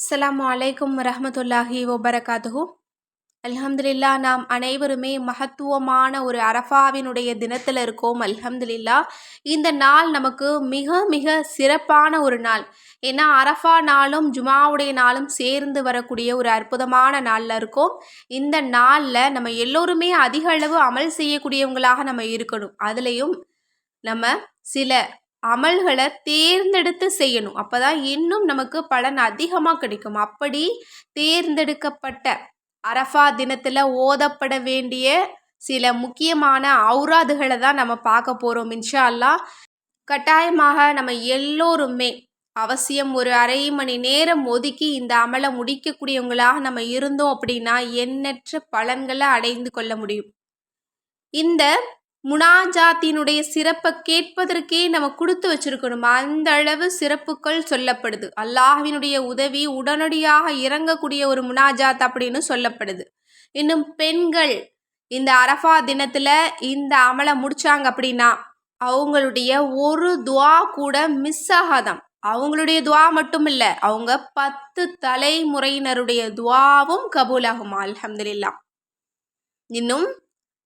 அஸ்லாம் அலைக்கும் ரஹமத்துல்லாஹி வபரகாத்துஹு. அல்ஹம்துலில்லா நாம் அனைவருமே மகத்துவமான ஒரு அரஃபாவினுடைய தினத்தில் இருக்கோம் அல்ஹம்துலில்லா இந்த நாள் நமக்கு மிக மிக சிறப்பான ஒரு நாள். ஏன்னா அரஃபா நாளும் ஜுமாவுடைய நாளும் சேர்ந்து வரக்கூடிய ஒரு அற்புதமான நாளில் இருக்கோம். இந்த நாளில் நம்ம எல்லோருமே அதிக அளவு அமல் செய்யக்கூடியவங்களாக நம்ம இருக்கணும். அதுலேயும் நம்ம சில அமல்களை தேர்ந்தெடுத்து செய்யணும். அப்போ தான் இன்னும் நமக்கு பலன் அதிகமாக கிடைக்கும். அப்படி தேர்ந்தெடுக்கப்பட்ட அரஃபா தினத்தில் ஓதப்பட வேண்டிய சில முக்கியமான அவுராதுகளை தான் நம்ம பார்க்க போகிறோம் இன்ஷா அல்லா கட்டாயமாக நம்ம எல்லோருமே அவசியம் ஒரு அரை மணி நேரம் ஒதுக்கி இந்த அமலை முடிக்கக்கூடியவங்களாக நம்ம இருந்தோம் அப்படின்னா எண்ணற்ற பலன்களை அடைந்து கொள்ள முடியும். இந்த முனாஜாத்தினுடைய சிறப்பை கேட்பதற்கே நம்ம கொடுத்து வச்சிருக்கணும். அந்த அளவு சிறப்புகள் சொல்லப்படுது. அல்லாஹ்வினுடைய உதவி உடனடியாக இறங்கக்கூடிய ஒரு முனாஜாத் அப்படின்னு சொல்லப்படுது. இன்னும் பெண்கள் இந்த அரஃபா தினத்தில் இந்த அமலை முடிச்சாங்க அப்படின்னா அவங்களுடைய ஒரு துவா கூட மிஸ் ஆகாதம். அவங்களுடைய துவா மட்டும் இல்லை அவங்க பத்து தலைமுறையினருடைய துவாவும் கபூலாகுமா அல்ஹம்துலில்லா இன்னும்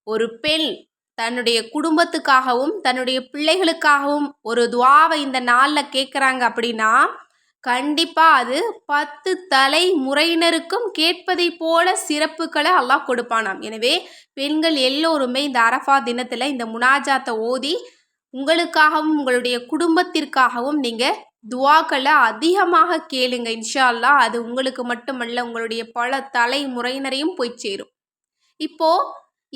ஒரு பெண் தன்னுடைய குடும்பத்துக்காகவும் தன்னுடைய பிள்ளைகளுக்காகவும் ஒரு துவாவை இந்த நாளில் கேட்குறாங்க அப்படின்னா கண்டிப்பாக அது பத்து தலைமுறையினருக்கும் கேட்பதை போல சிறப்புகளை அல்லாஹ் கொடுப்பானாம். எனவே பெண்கள் எல்லோருமே இந்த அரஃபா தினத்தில் இந்த முனாஜாத்தை ஓதி உங்களுக்காகவும் உங்களுடைய குடும்பத்திற்காகவும் நீங்கள் துவாக்களை அதிகமாக கேளுங்க. இன்ஷா அல்லாஹ் அது உங்களுக்கு மட்டுமல்ல உங்களுடைய பல தலைமுறையினரையும் போய் சேரும். இப்போது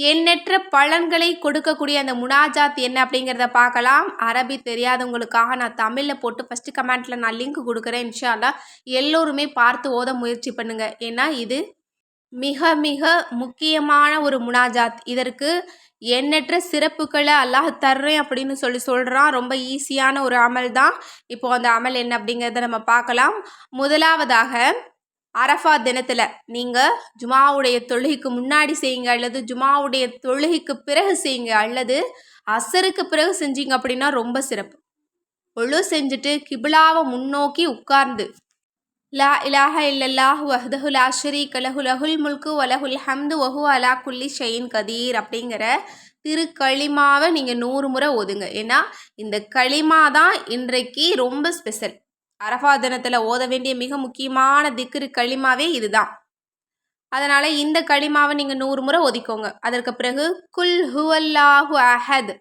எண்ணற்ற பலன்களை கொடுக்கக்கூடிய அந்த முனாஜாத் என்ன அப்படிங்கிறத பார்க்கலாம். அரபி தெரியாதவங்களுக்காக நான் தமிழில் போட்டு ஃபஸ்ட்டு கமெண்ட்டில் நான் லிங்க் கொடுக்குறேன் இன்ஷால்லா எல்லோருமே பார்த்து ஓத முயற்சி பண்ணுங்கள் ஏன்னா இது மிக மிக முக்கியமான ஒரு முனாஜாத். இதற்கு எண்ணற்ற சிறப்புகளை அல்லாஹ் தர்றேன் அப்படின்னு சொல்லி சொல்கிறான் ரொம்ப ஈஸியான ஒரு அமல் தான் இப்போது அந்த அமல் என்ன அப்படிங்கிறத நம்ம பார்க்கலாம். முதலாவதாக அரஃபா தினத்தில் நீங்கள் ஜுமாவுடைய தொழுகைக்கு முன்னாடி செய்யுங்க அல்லது ஜுமாவுடைய தொழுகைக்கு பிறகு செய்யுங்க அல்லது அசருக்கு பிறகு செஞ்சீங்க அப்படின்னா ரொம்ப சிறப்பு. ஒழு செஞ்சுட்டு கிபிலாவை முன்னோக்கி உட்கார்ந்து லா இலாஹ இல்லல்லாஹ் வஹ்தஹு லா ஷரீக லஹுல் முல்கு வலஹுல் ஹம்து வஹு அலா குல்லி ஷெயின் கதீர் அப்படிங்கிற திரு களிமாவை நீங்கள் நூறு முறை ஓதுங்க. ஏன்னா இந்த களிமா தான் இன்றைக்கு ரொம்ப ஸ்பெஷல். அரஃபா தினத்தில் ஓத வேண்டிய மிக முக்கியமான திக்ரு களிமாவே இதுதான். அதனால் இந்த களிமாவை நீங்கள் நூறு முறை ஒதிக்கோங்க. அதற்கு பிறகு குல் ஹுவல்லாஹு அஹத்.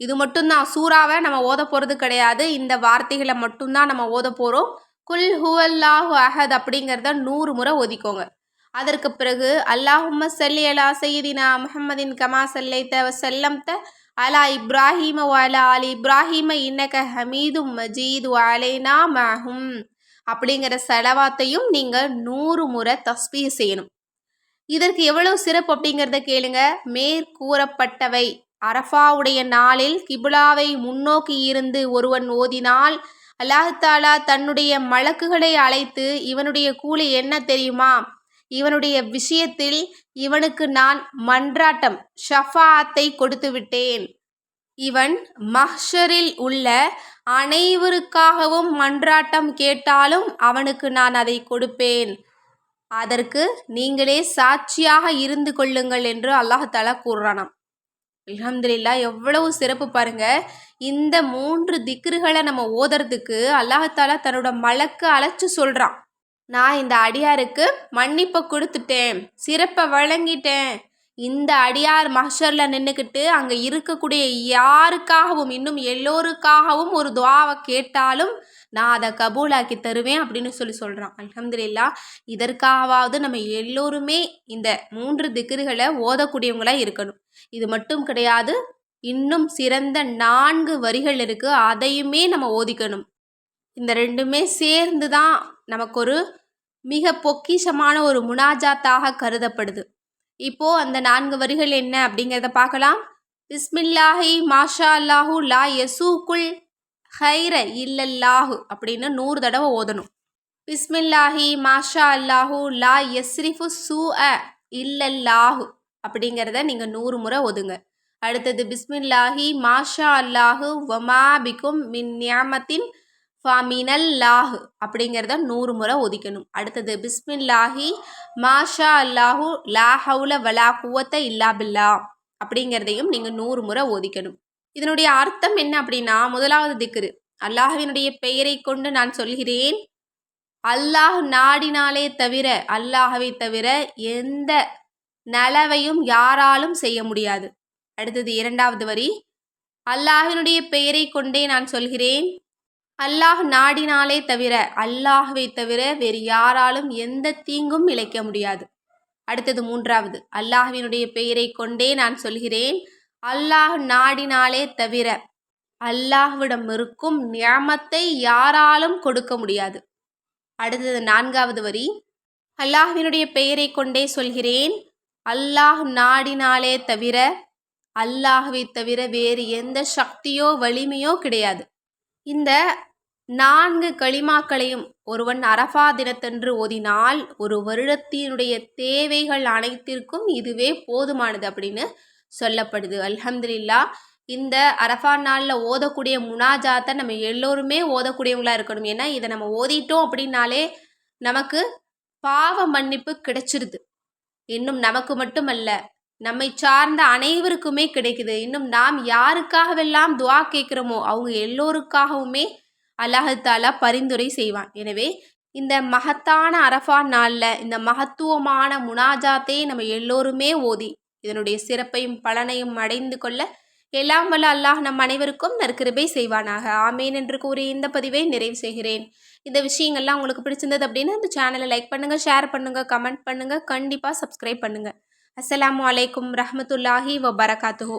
இது மட்டும்தான் சூறாவை நம்ம ஓத போகிறது கிடையாது. இந்த வார்த்தைகளை மட்டும்தான் நம்ம ஓத போகிறோம் குல் ஹுவல்லாஹு அஹத் அப்படிங்கிறத நூறு முறை ஒதிக்கோங்க. அதற்கு பிறகு அல்லாஹும்ம சல்லி அலா சையதினா முஹம்மதின் கமா சல்லைத்த செல்லம்த அலா இப்ராஹிம வாலா அலி இப்ராஹிம இன்னக ஹமீதும் மஜீது அலைனா மஹும் அப்படிங்கிற செலவாத்தையும் நீங்கள் நூறு முறை தஸ்பீ செய்யணும் இதற்கு எவ்வளவு சிறப்பு அப்படிங்கிறத கேளுங்க மேற்கூறப்பட்டவை அரஃபாவுடைய நாளில் கிபுலாவை முன்னோக்கி இருந்து ஒருவன் ஓதினால் அல்லாஹாலா தன்னுடைய மலக்குகளை அழைத்து இவனுடைய கூலி என்ன தெரியுமா இவனுடைய விஷயத்தில் இவனுக்கு நான் மன்றாட்டம் ஷஃபாத்தை கொடுத்து விட்டேன் இவன் மஹ்ஷரில் உள்ள அனைவருக்காகவும் மன்றாட்டம் கேட்டாலும் அவனுக்கு நான் அதை கொடுப்பேன். அதற்கு நீங்களே சாட்சியாக இருந்து கொள்ளுங்கள் என்று அல்லாஹாலா கூறுறானாம். அலமதுல்லா எவ்வளவு சிறப்பு பாருங்க. இந்த மூன்று திக்ருகளை நம்ம ஓதுறதுக்கு அல்லாஹாலா தன்னோட மலக்கு அழைச்சி சொல்கிறான் நான் இந்த அடியாருக்கு மன்னிப்பை கொடுத்துட்டேன். சிறப்பை வழங்கிட்டேன். இந்த அடியார் மஷரில் நின்றுக்கிட்டு அங்கே இருக்கக்கூடிய யாருக்காகவும் இன்னும் எல்லோருக்காகவும் ஒரு துவாவை கேட்டாலும் நான் அதை கபூலாக்கி தருவேன் அப்படின்னு சொல்லி சொல்கிறான் அலமதுல்லா இதற்காகவாவது நம்ம எல்லோருமே இந்த மூன்று திக்ருகளை ஓதக்கூடியவங்களாக இருக்கணும். இது மட்டும் கிடையாது இன்னும் சிறந்த நான்கு வரிகள் இருக்குது அதையுமே நம்ம ஓதிக்கணும். இந்த ரெண்டுமே சேர்ந்து தான் நமக்கு ஒரு மிக பொக்கிஷமான ஒரு முனாஜாத்தாக கருதப்படுது. இப்போது அந்த நான்கு வரிகள் என்ன அப்படிங்கிறத பார்க்கலாம். பிஸ்மில்லாஹி மாஷா அல்லாஹூ லா யசூக்குல் ஹைர இல்லல்லாஹு அப்படின்னு நூறு தடவை ஓதணும். பிஸ்மில்லாஹி மாஷா அல்லாஹூ லா யஸ்ரிஃபு சூ அ இல்லல்லாஹு அப்படிங்கிறத நீங்கள் நூறு முறை ஒதுங்க அடுத்தது பிஸ்மில்லாஹி மாஷா அல்லாஹு வமாபிக்கும் மின் நியாமத்தின் ஃபமினல்லாஹ் அப்படிங்கிறத நூறு முறை ஒதிக்கணும். அடுத்தது பிஸ்மில்லாஹி மாஷா அல்லாஹு லா ஹவுல வலா குவத்த இல்லா பில்லா அப்படிங்கிறதையும் நீங்கள் நூறு முறை ஒதிக்கணும். இதனுடைய அர்த்தம் என்ன அப்படின்னா முதலாவது திக்ரு அல்லாஹுவினுடைய பெயரை கொண்டு நான் சொல்கிறேன். அல்லாஹ் நாடினாலே தவிர அல்லாஹவை தவிர எந்த நலவையும் யாராலும் செய்ய முடியாது. அடுத்தது இரண்டாவது வரி அல்லாஹினுடைய பெயரை கொண்டே நான் சொல்கிறேன். அல்லாஹ் நாடினாலே தவிர அல்லாஹுவை தவிர வேறு யாராலும் எந்த தீங்கும் இழைக்க முடியாது. அடுத்தது மூன்றாவது அல்லாஹ்வினுடைய பெயரை கொண்டே நான் சொல்கிறேன். அல்லாஹ் நாடினாலே தவிர அல்லாஹ்விடம் இருக்கும் நியமத்தை யாராலும் கொடுக்க முடியாது. அடுத்தது நான்காவது வரி அல்லாஹ்வினுடைய பெயரை கொண்டே சொல்கிறேன். அல்லாஹ் நாடினாலே தவிர அல்லாஹுவை தவிர வேறு எந்த சக்தியோ வலிமையோ கிடையாது. இந்த நான்கு களிமாக்களையும் ஒருவன் அரஃபா தினத்தன்று ஓதினால் ஒரு வருடத்தினுடைய தேவைகள் அனைத்திற்கும் இதுவே போதுமானது அப்படின்னு சொல்லப்படுது. அல்ஹம்துலில்லா இந்த அரஃபா நாளில் ஓதக்கூடிய முனாஜாத்தை நம்ம எல்லோருமே ஓதக்கூடியவங்களா இருக்கணும். ஏன்னா இதை நம்ம ஓதிட்டோம் அப்படின்னாலே நமக்கு பாவ மன்னிப்பு கிடைச்சிருது. இன்னும் நமக்கு மட்டுமல்ல நம்மை சார்ந்த அனைவருக்குமே கிடைக்குது. இன்னும் நாம் யாருக்காகவெல்லாம் துவா கேட்குறோமோ அவங்க எல்லோருக்காகவுமே அல்லாஹாலா பரிந்துரை செய்வான். எனவே இந்த மகத்தான அரஃபா நாளில் இந்த மகத்துவமான முனாஜாத்தை நம்ம எல்லோருமே ஓதி இதனுடைய சிறப்பையும் பலனையும் அடைந்து கொள்ள எல்லாம் வல்ல அல்லாஹ் நம் அனைவருக்கும் நற்கிருபை செய்வானாக. ஆமேன் என்று கூறி இந்த பதிவை நிறைவு செய்கிறேன். இந்த விஷயங்கள்லாம் உங்களுக்கு பிடிச்சிருந்தது அப்படின்னா இந்த சேனலை லைக் பண்ணுங்கள் ஷேர் பண்ணுங்கள் கமெண்ட் பண்ணுங்கள் கண்டிப்பாக சப்ஸ்கிரைப் பண்ணுங்கள் அஸ்ஸலாமு அலைக்கும் ரஹமத்துல்லாஹி வபரகாத்துஹூ.